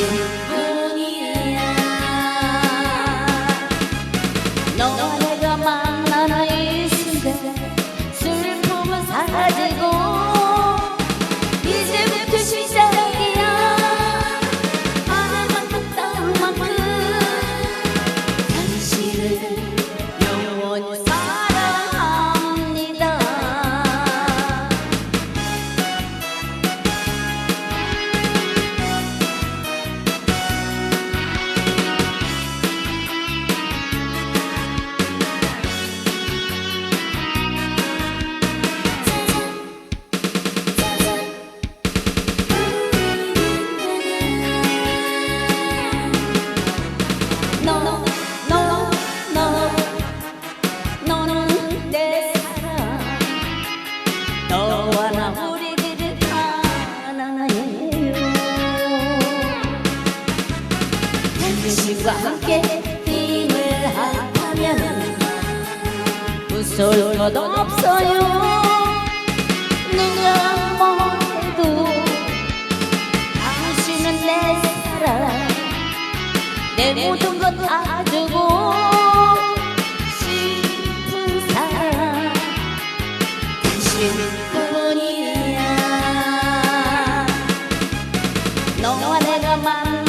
you. 당신과 함께 힘을 합하면 무서울 것 없어요. 누가 뭐해도 당신은 내 사랑. 내 모든 것다 주고 싶은 사랑. 당신뿐이야. 너와 내가 만